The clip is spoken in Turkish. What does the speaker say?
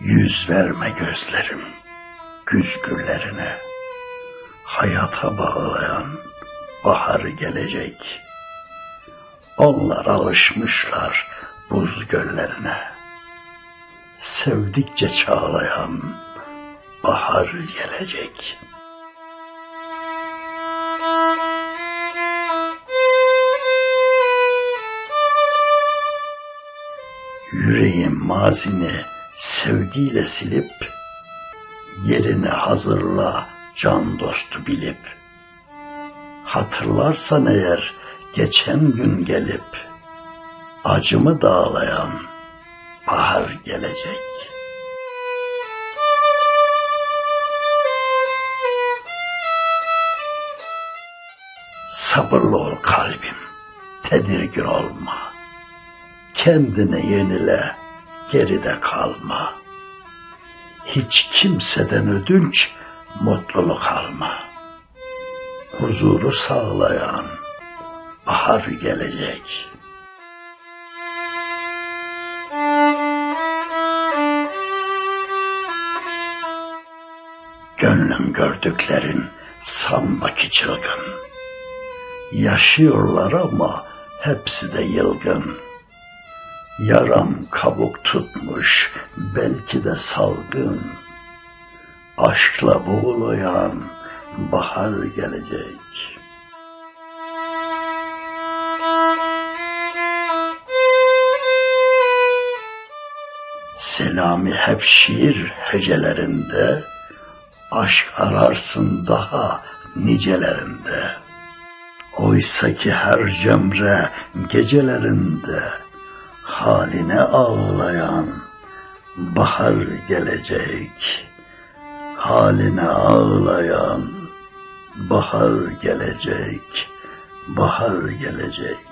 Yüz verme gözlerim güz güllerine. Hayata bağlayan bahar gelecek. Onlar alışmışlar buz göllerine. Sevdikçe çağlayan bahar gelecek. Yüreğim mazini sevgiyle silip, Yerine hazırla can dostu bilip, Hatırlarsan eğer geçen gün gelip, Acımı dağlayan bahar gelecek. Sabırlı ol kalbim, tedirgin olma. Kendini yenile, geride kalma. Hiç kimseden ödünç mutluluk alma. Huzuru sağlayan bahar gelecek. Gönlüm gördüklerin sanmaki çılgın. Yaşıyorlar ama hepsi de yılgın. Yaram kabuk tutmuş, belki de salgın. Aşkla boğulayan bahar gelecek. Selami hep şiir hecelerinde, aşk ararsın daha nicelerinde. Oysa ki her cemre gecelerinde haline ağlayan bahar gelecek. Haline ağlayan bahar gelecek. Bahar gelecek.